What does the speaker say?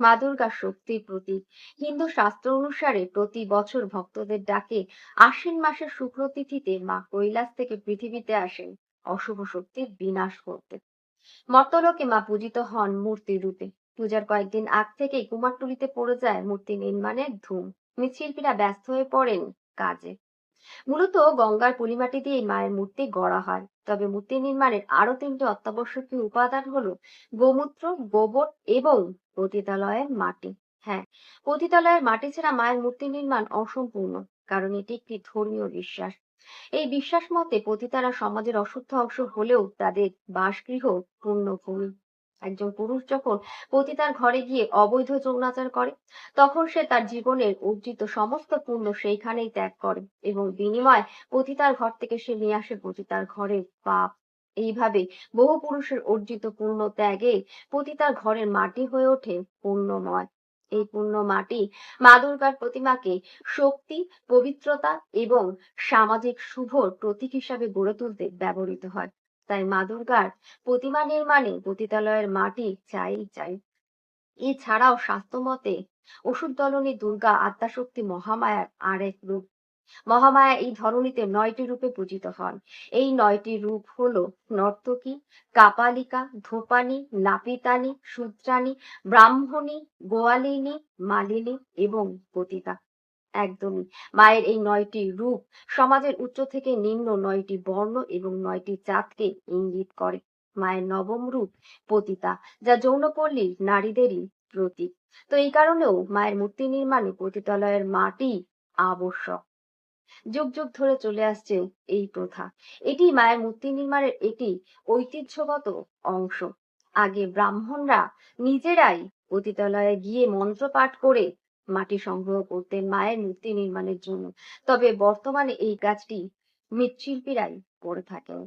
মা দুর্গা শক্তির প্রতীক হিন্দু শাস্ত্র অনুসারে প্রতি বছর ভক্তদের ডাকে আশ্বিন মাসের শুক্র তিথিতে মা কৈলাস থেকে পৃথিবীতে আসেন অশুভ শক্তির বিনাশ করতে। মর্তলোকে মা পূজিত হন মূর্তি রূপে। পূজার কয়েকদিন আগ থেকেই কুমারটুলিতে পড়ে যায় মূর্তি নির্মাণের ধুম। মৃৎশিল্পীরা ব্যস্ত হয়ে পড়েন কাজে। মূলত গঙ্গার পলিমাটি দিয়ে মায়ের মূর্তি গড়া হয়। তবে মূর্তি নির্মাণের আরও তিনটি অত্যাবশ্যকীয় উপাদান হলো গোমূত্র, গোবর এবং পতিতালয়ের মাটি। হ্যাঁ পতিতালয়ের মাটি ছাড়া মায়ের মূর্তি নির্মাণ অসম্পূর্ণ, কারণ এটি একটি ধর্মীয় বিশ্বাস। এই বিশ্বাস মতে পতিতারা সমাজের অশুদ্ধ অংশ হলেও তাদের বাসগৃহ পূর্ণ পূর্ণভূমি। একজন পুরুষ যখন পতিতার ঘরে গিয়ে অবৈধ যৌনাচার করে, তখন সে তার জীবনের অর্জিত সমস্ত পুণ্য সেইখানেই ত্যাগ করে এবং বিনিময় পতিতার ঘর থেকে সে নিয়ে আসে পতিতার ঘরের পাপ। এইভাবে বহু পুরুষের অর্জিত পুণ্য ত্যাগে পতিতার ঘরের মাটি হয়ে ওঠে পুণ্যময়। এই পূর্ণ মাটি মা দুর্গার প্রতিমাকে শক্তি, পবিত্রতা এবং সামাজিক শুভর প্রতীক হিসাবে গড়ে তুলতে ব্যবহৃত হয়। তাই মা দুর্গার প্রতিমা নির্মাণে পতিতালয়ের মাটি চাই চাই। এছাড়াও স্বাস্থ্যমতে ওষুধ দলনী দুর্গা আদ্যাশক্তি মহামায়ার আরেক রূপ। মহামায়া এই ধরনীতে নয়টি রূপে পূজিত হন। এই নয়টি রূপ হলো নর্তকী, কাপালিকা, ধূপানি, নাপিতানি সূত্রাণী ব্রাহ্মণী, গোয়ালিনী, মালিনী এবং পতিতা। একদমই। মায়ের এই নয়টি রূপ সমাজের উচ্চ থেকে নিম্ন নয়টি বর্ণ এবং নয়টি জাতকে ইঙ্গিত করে। মায়ের নবম রূপ পতিতা, যা যৌনপল্লীর নারীদেরই প্রতীক। তো এই কারণেও মায়ের মূর্তি নির্মাণে পতিতালয়ের মাটি আবশ্যক। যুগ যুগ ধরে চলে আসছে এই প্রথা। এটি মায়ের মূর্তি নির্মাণের একটি ঐতিহ্যগত অংশ। আগে ব্রাহ্মণরা নিজেরাই পতিতালয়ে গিয়ে মন্ত্র পাঠ করে মাটি সংগ্রহ করতেন মায়ের মূর্তি নির্মাণের জন্য। তবে বর্তমানে এই কাজটি মৃৎশিল্পীরাই করে থাকেন।